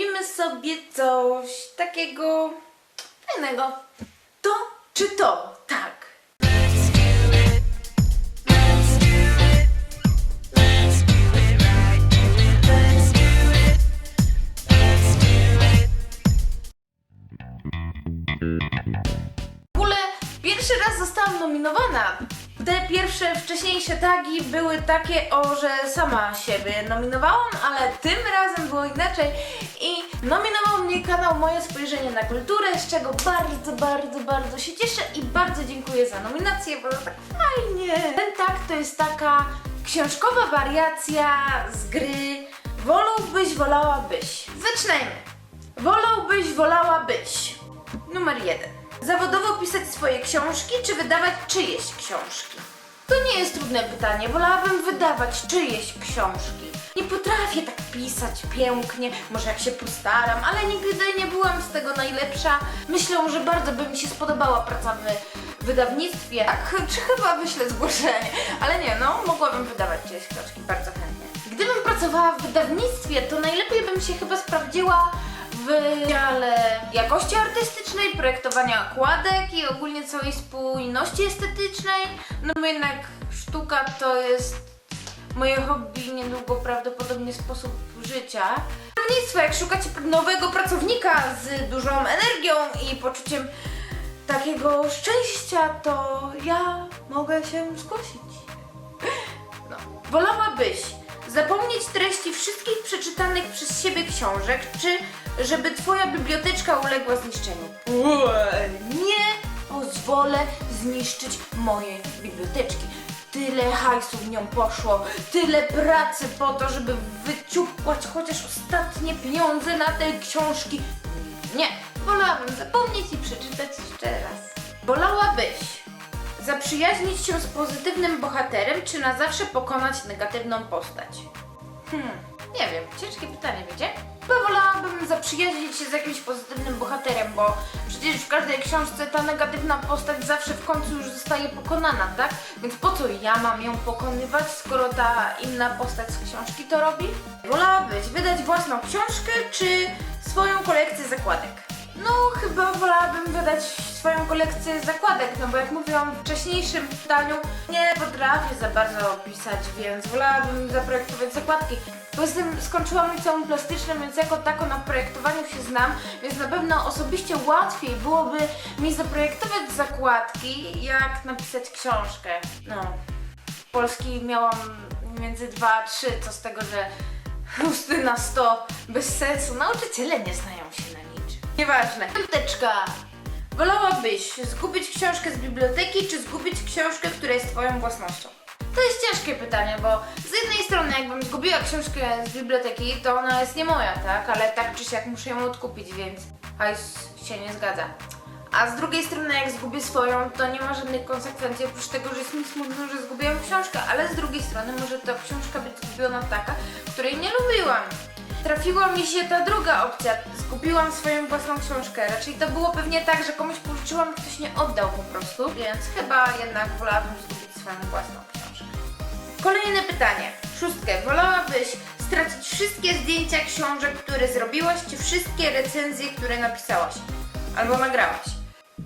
zrobimy sobie coś takiego fajnego. To czy to? Tak. W ogóle pierwszy raz zostałam nominowana. Te pierwsze wcześniejsze tagi były takie, o, że sama siebie nominowałam, ale tym razem było inaczej i nominował mnie kanał Moje Spojrzenie na Kulturę, z czego bardzo, bardzo, bardzo się cieszę i bardzo dziękuję za nominację, bo to tak fajnie. Ten tag to jest taka książkowa wariacja z gry Wolałbyś, wolałabyś. Zaczynajmy. Wolałbyś, wolałabyś. Numer jeden. Zawodowo pisać swoje książki, czy wydawać czyjeś książki? To nie jest trudne pytanie. Wolałabym wydawać czyjeś książki. Nie potrafię tak pisać pięknie, może jak się postaram, ale nigdy nie byłam z tego najlepsza. Myślę, że bardzo by mi się spodobała praca w wydawnictwie. Tak, czy chyba wyślę zgłoszenie. Ale nie, no, mogłabym wydawać czyjeś książki bardzo chętnie. Gdybym pracowała w wydawnictwie, to najlepiej bym się chyba sprawdziła w dziale jakości artystycznej, projektowania okładek i ogólnie całej spójności estetycznej. No bo jednak sztuka to jest moje hobby, niedługo prawdopodobnie sposób życia. Wydawnictwo, jak szukacie nowego pracownika z dużą energią i poczuciem takiego szczęścia, to ja mogę się zgłosić. No. Wolałabyś zapomnieć treści wszystkich przeczytanych przez siebie książek, czy żeby twoja biblioteczka uległa zniszczeniu? Nie pozwolę zniszczyć mojej biblioteczki. Tyle hajsu w nią poszło, tyle pracy po to, żeby wyciupłać chociaż ostatnie pieniądze na te książki. Nie, wolałabym zapomnieć i przeczytać jeszcze raz. Wolałabyś Zaprzyjaźnić się z pozytywnym bohaterem, czy na zawsze pokonać negatywną postać? Hmm, nie wiem, ciężkie pytanie, wiecie? Chyba wolałabym zaprzyjaźnić się z jakimś pozytywnym bohaterem, bo przecież w każdej książce ta negatywna postać zawsze w końcu już zostaje pokonana, tak? Więc po co ja mam ją pokonywać, skoro ta inna postać z książki to robi? Wolałabyś wydać własną książkę, czy swoją kolekcję zakładek? No, chyba wolałabym wydać swoją kolekcję zakładek, no bo jak mówiłam w wcześniejszym pytaniu, nie potrafię za bardzo pisać, więc wolałabym zaprojektować zakładki. Poza tym skończyłam liceum plastyczne, więc jako tako na projektowaniu się znam, więc na pewno osobiście łatwiej byłoby mi zaprojektować zakładki, jak napisać książkę. No, Polski miałam między 2 a 3, co z tego, że chusty na 100 bez sensu. Nauczyciele nie znają się na niczym. Nieważne. Piąteczka. Wolałabyś zgubić książkę z biblioteki, czy zgubić książkę, która jest twoją własnością? To jest ciężkie pytanie, bo z jednej strony jakbym zgubiła książkę z biblioteki, to ona jest nie moja, tak? Ale tak czy siak muszę ją odkupić, więc hajs się nie zgadza. A z drugiej strony jak zgubię swoją, to nie ma żadnych konsekwencji, oprócz tego, że jest mi smutno, że zgubiłam książkę, ale z drugiej strony może ta książka być zgubiona taka, której nie lubiłam. Trafiła mi się ta druga opcja, zgubiłam swoją własną książkę. Raczej to było pewnie tak, że komuś pożyczyłam, ktoś nie oddał po prostu, więc chyba jednak wolałabym zgubić swoją własną książkę. Kolejne pytanie. Szóstkę. Wolałabyś stracić wszystkie zdjęcia książek, które zrobiłaś, czy wszystkie recenzje, które napisałaś? Albo nagrałaś?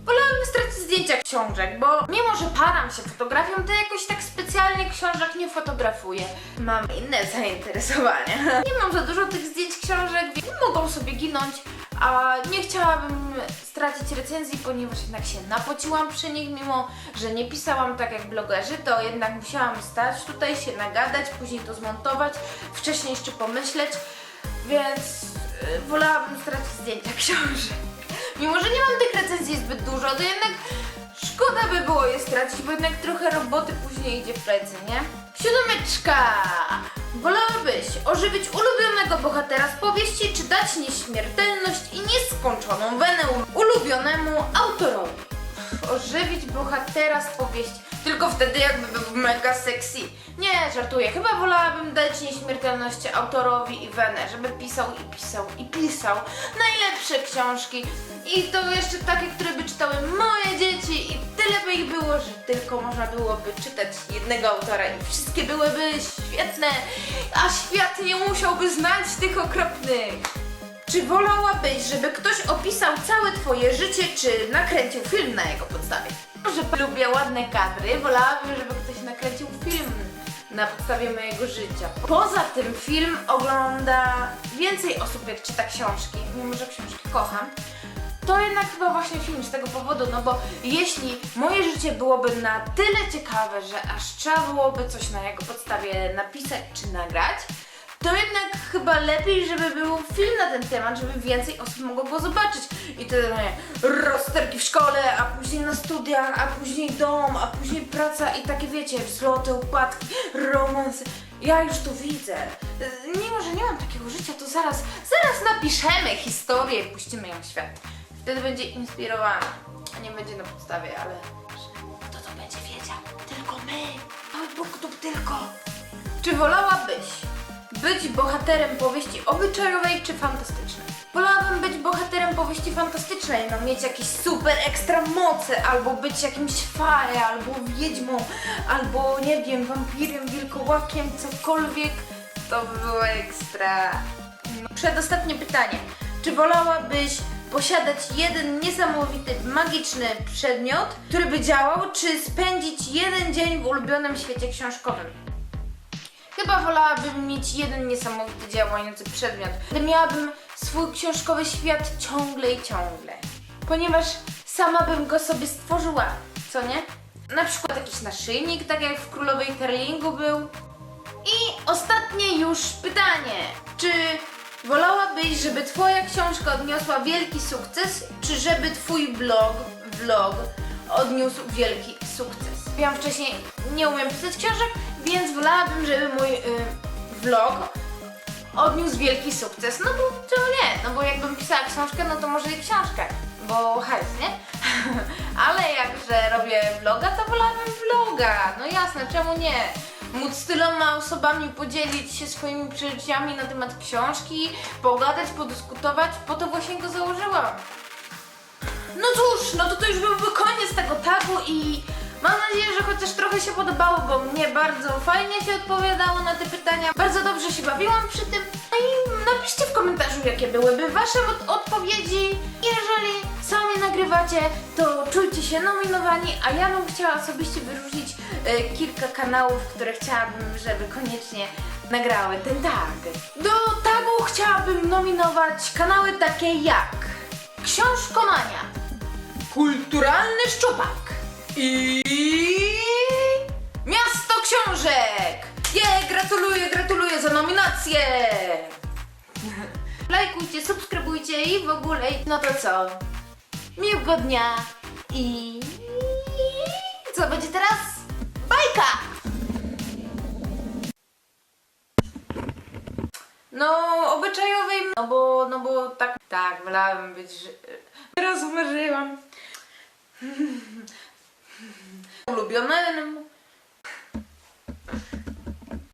Wolałabym stracić zdjęcia książek, bo mimo, że param się fotografią, to jakoś tak specjalnie książek nie fotografuję. Mam inne zainteresowania. Nie mam za dużo tych zdjęć książek, więc mogą sobie ginąć, a nie chciałabym stracić recenzji, ponieważ jednak się napociłam przy nich, mimo że nie pisałam tak jak blogerzy, to jednak musiałam stać tutaj, się nagadać, później to zmontować, wcześniej jeszcze pomyśleć, więc yy, wolałabym stracić zdjęcia książek. Mimo, że nie mam tych recenzji zbyt dużo, to jednak szkoda by było je stracić, bo jednak trochę roboty później idzie w plecy, nie? Siódemeczka! Wolałabyś ożywić ulubionego bohatera z powieści, czy dać nieśmiertelność i nieskończoną wenę ulubionemu autorowi? Ożywić bohatera z powieści. Tylko wtedy jakby był mega sexy. Nie, żartuję. Chyba wolałabym dać nieśmiertelność autorowi i żeby pisał i pisał i pisał najlepsze książki. I to jeszcze takie, które by czytały moje dzieci i tyle by ich było, że tylko można byłoby czytać jednego autora i wszystkie byłyby świetne, a świat nie musiałby znać tych okropnych. Czy wolałabyś, żeby ktoś opisał całe twoje życie, czy nakręcił film na jego podstawie? Lubię ładne kadry, wolałabym, żeby ktoś nakręcił film na podstawie mojego życia. Poza tym film ogląda więcej osób, jak czyta książki, mimo że książki kocham. To jednak chyba właśnie film z tego powodu, no bo jeśli moje życie byłoby na tyle ciekawe, że aż trzeba byłoby coś na jego podstawie napisać czy nagrać, to jednak chyba lepiej, żeby był film na ten temat, żeby więcej osób mogło go zobaczyć. I te nie, rozterki w szkole, a później na studiach, a później dom, a później praca i takie wiecie, wzloty, upadki, romanse. Ja już to widzę. Mimo, że nie mam takiego życia, to zaraz, zaraz napiszemy historię i puścimy ją w świat. Wtedy będzie inspirowana. A nie będzie na podstawie, ale kto to będzie wiedział? Tylko my. Albo kto tylko. Czy wolałabyś być bohaterem powieści obyczajowej czy fantastycznej? Wolałabym być bohaterem powieści fantastycznej, no mieć jakieś super ekstra moce, albo być jakimś faje, albo wiedźmą, albo nie wiem, wampirem, wilkołakiem, cokolwiek. To by było ekstra. No. Przedostatnie pytanie. Czy wolałabyś posiadać jeden niesamowity, magiczny przedmiot, który by działał, czy spędzić jeden dzień w ulubionym świecie książkowym? Chyba wolałabym mieć jeden niesamowity działający przedmiot, gdy miałabym swój książkowy świat ciągle i ciągle. Ponieważ sama bym go sobie stworzyła, co nie? Na przykład jakiś naszyjnik, tak jak w Królowej Terlingu był. I ostatnie już pytanie. Czy wolałabyś, żeby twoja książka odniosła wielki sukces, czy żeby twój blog, vlog odniósł wielki sukces? Wiem wcześniej, nie umiem pisać książek, więc wolałabym, żeby mój y, vlog odniósł wielki sukces. No bo czemu nie? No bo jakbym pisała książkę, no to może i książkę, bo hajs, nie? Ale jakże robię vloga, to wolałabym vloga. No jasne, czemu nie? Móc z tyloma osobami podzielić się swoimi przeżyciami na temat książki, pogadać, podyskutować, po to właśnie go założyłam. No cóż, no to to już byłby koniec tego tagu i mam nadzieję, że chociaż trochę się podobało, bo mnie bardzo fajnie się odpowiadało na te pytania. Bardzo dobrze się bawiłam przy tym. No i napiszcie w komentarzu, jakie byłyby wasze od odpowiedzi. Jeżeli sami nagrywacie, to czujcie się nominowani, a ja bym chciała osobiście wyróżnić e, kilka kanałów, które chciałabym, żeby koniecznie nagrały ten tag. Do tagu chciałabym nominować kanały takie jak Książkomania, Kulturalny Szczupak i Miasto Książek! Je, gratuluję, gratuluję za nominację! Lajkujcie, subskrybujcie i w ogóle, no to co? Miłego dnia i co będzie teraz? Bajka! No, obyczajowej, no bo, no bo tak, tak, wolałabym być, ży- teraz umarzyłam. Ulubionym